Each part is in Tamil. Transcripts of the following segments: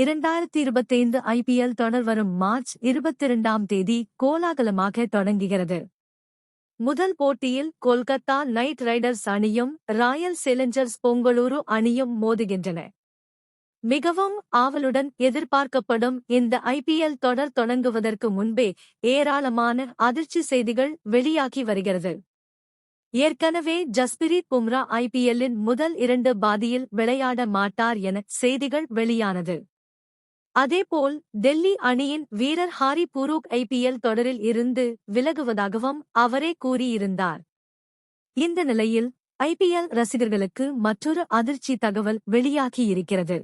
இரண்டாயிரத்தி இருபத்தைந்து ஐபிஎல் தொடர் வரும் மார்ச் இருபத்திரண்டாம் தேதி கோலாகலமாக தொடங்குகிறது. முதல் போட்டியில் கொல்கத்தா நைட் ரைடர்ஸ் அணியும் ராயல் செலஞ்சர்ஸ் பொங்கலூரு அணியும் மோதுகின்றன. மிகவும் ஆவலுடன் எதிர்பார்க்கப்படும் இந்த ஐபிஎல் தொடர் தொடங்குவதற்கு முன்பே ஏராளமான அதிர்ச்சி செய்திகள் வெளியாகி வருகிறது. ஏற்கனவே ஜஸ்பிரீத் பும்ரா ஐபிஎல்லின் முதல் இரண்டு பாதியில் விளையாட மாட்டார் என செய்திகள் வெளியானது. அதேபோல் டெல்லி அணியின் வீரர் ஹாரி புரூக் ஐபிஎல் தொடரில் இருந்து விலகுவதாகவும் அவரே கூறியிருந்தார். இந்த நிலையில் ஐபிஎல் ரசிகர்களுக்கு மற்றொரு அதிர்ச்சி தகவல் வெளியாகியிருக்கிறது.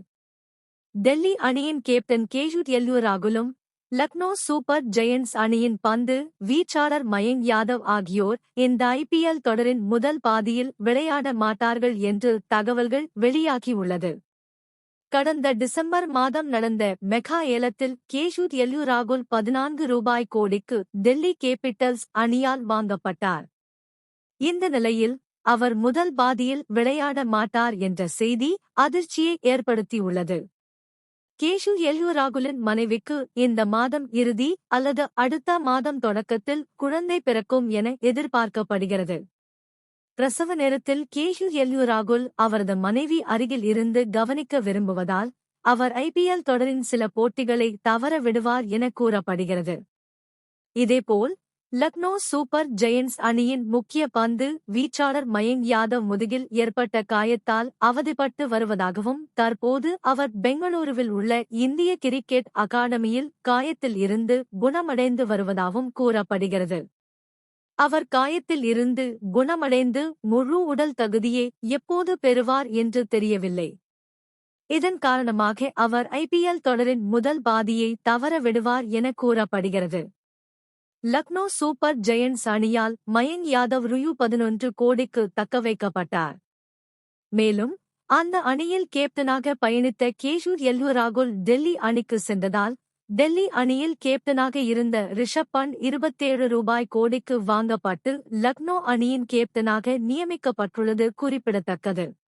டெல்லி அணியின் கேப்டன் கேஷூட் எல்லு ராகுலும் லக்னோ சூப்பர் ஜெயண்ட்ஸ் அணியின் பந்து வீச்சாளர் மயங்க் யாதவ் ஆகியோர் இந்த ஐபிஎல் தொடரின் முதல் பாதியில் விளையாட மாட்டார்கள் என்று தகவல்கள் வெளியாகியுள்ளது கடந்த டிசம்பர் மாதம் நடந்த மெகா ஏலத்தில் கேஷூத் எல்யு ராகுல் பதினான்கு ரூபாய் கோடிக்கு டெல்லி கேபிட்டல்ஸ் அணியால் வாங்கப்பட்டார். இந்த நிலையில் அவர் முதல் பாதியில் விளையாட மாட்டார் என்ற செய்தி அதிர்ச்சியை ஏற்படுத்தியுள்ளது. கேஷு எல்யூ ராகுலின் மனைவிக்கு இந்த மாதம் இறுதி அல்லது அடுத்த மாதம் தொடக்கத்தில் குழந்தை பிறக்கும் என எதிர்பார்க்கப்படுகிறது. பிரசவ நேரத்தில் கேஷு எல்யூ ராகுல் அவரது மனைவி அருகில் இருந்து கவனிக்க விரும்புவதால் அவர் ஐபிஎல் தொடரின் சில போட்டிகளை தவற விடுவார் என கூறப்படுகிறது. இதேபோல் லக்னோ சூப்பர் ஜெயண்ட்ஸ் அணியின் முக்கிய பந்து வீச்சாளர் மயங்க் யாதவ் முதுகில் ஏற்பட்ட காயத்தால் அவதிப்பட்டு வருவதாகவும் தற்போது அவர் பெங்களூருவில் உள்ள இந்திய கிரிக்கெட் அகாடமியில் காயத்தில் இருந்து குணமடைந்து வருவதாகவும் கூறப்படுகிறது. அவர் காயத்தில் இருந்து குணமடைந்து முழு உடல் தகுதியை எப்போது பெறுவார் என்று தெரியவில்லை. இதன் காரணமாக அவர் ஐபிஎல் தொடரின் முதல் பாதியை தவற விடுவார் என கூறப்படுகிறது. லக்னோ சூப்பர் ஜெயண்ட்ஸ் அணியால் மயங்க் யாதவ் ருயு பதினொன்று கோடிக்கு தக்கவைக்கப்பட்டார். மேலும் அந்த அணியில் கேப்டனாக பயணித்த கேஷூர் எல்லு ராகுல் டெல்லி அணிக்கு சென்றதால் டெல்லி அணியில் கேப்டனாக இருந்த ரிஷப் பண்ட் இருபத்தேழு ரூபாய் கோடிக்கு வாங்கப்பட்டு லக்னோ அணியின் கேப்டனாக நியமிக்கப்பட்டுள்ளது குறிப்பிடத்தக்கது.